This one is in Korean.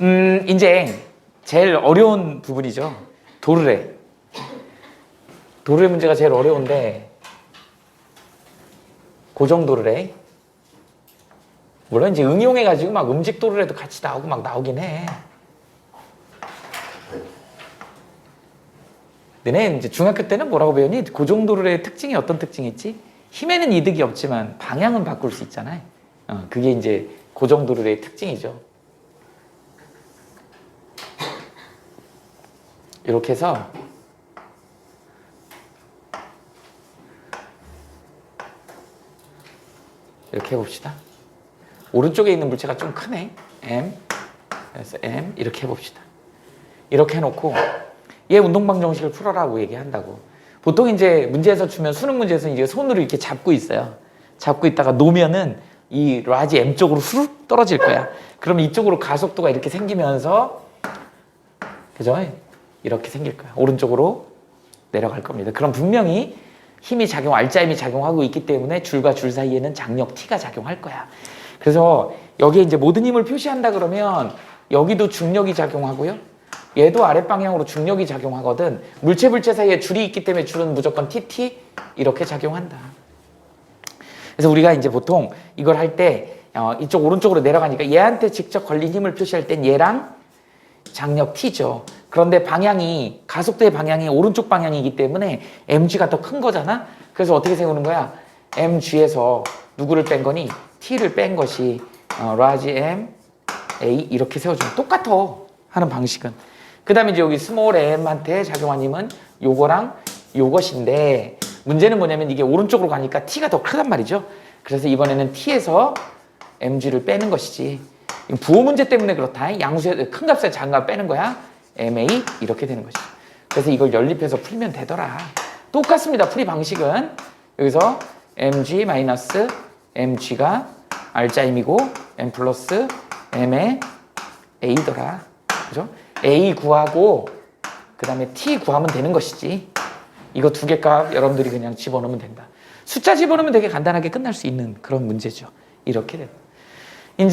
음, 이제 제일 어려운 부분이죠. 도르래. 도르래 문제가 제일 어려운데 고정 도르래. 물론 이제 응용해가지고 막 음직 도르래도 같이 나오고 막 나오긴 해. 너네 이제 중학교 때는 뭐라고 배웠니? 고정 도르래의 특징이 어떤 특징이 있지? 힘에는 이득이 없지만 방향은 바꿀 수 있잖아요. 어, 그게 이제 고정 도르래의 특징이죠. 이렇게 해서 이렇게 해봅시다. 오른쪽에 있는 물체가 좀 크네. M. 그래서 M 이렇게 해봅시다. 이렇게 해놓고 얘 운동방 정식을 풀어라고 얘기한다고. 보통 이제 문제에서 주면 수능 문제에서 이제 손으로 이렇게 잡고 있어요. 잡고 있다가 놓으면은 이 라지 M 쪽으로 후룩 떨어질 거야. 그럼 이쪽으로 가속도가 이렇게 생기면서 그죠? 이렇게 생길 거야. 오른쪽으로 내려갈 겁니다. 그럼 분명히 힘이 작용, 알짜힘이 작용하고 있기 때문에 줄과 줄 사이에는 장력 T가 작용할 거야. 그래서 여기에 이제 모든 힘을 표시한다 그러면 여기도 중력이 작용하고요. 얘도 아랫방향으로 중력이 작용하거든. 물체 물체 사이에 줄이 있기 때문에 줄은 무조건 TT 이렇게 작용한다. 그래서 우리가 이제 보통 이걸 할때 어, 이쪽 오른쪽으로 내려가니까 얘한테 직접 걸린 힘을 표시할 땐 얘랑 장력 T죠. 그런데 방향이 가속도의 방향이 오른쪽 방향이기 때문에 mg가 더 큰 거잖아. 그래서 어떻게 세우는 거야? mg에서 누구를 뺀 거니? t를 뺀 것이 어, 라지 m a 이렇게 세워주면 똑같아 하는 방식은. 그 다음에 이제 여기 스몰 m한테 작용한 힘은 요거랑 요것인데 문제는 뭐냐면 이게 오른쪽으로 가니까 t가 더 크단 말이죠. 그래서 이번에는 t에서 mg를 빼는 것이지. 부호 문제 때문에 그렇다. 양수의 큰 값에 작은 값 빼는 거야. MA 이렇게 되는 것이죠. 그래서 이걸 연립해서 풀면 되더라. 똑같습니다. 풀이 방식은 여기서 mg 마이너스 mg가 알짜임이고 m 플러스 m의 a더라. 그죠? a 구하고 그 다음에 t 구하면 되는 것이지. 이거 두 개 값 여러분들이 그냥 집어넣으면 된다. 숫자 집어넣으면 되게 간단하게 끝날 수 있는 그런 문제죠. 이렇게 된다. 이제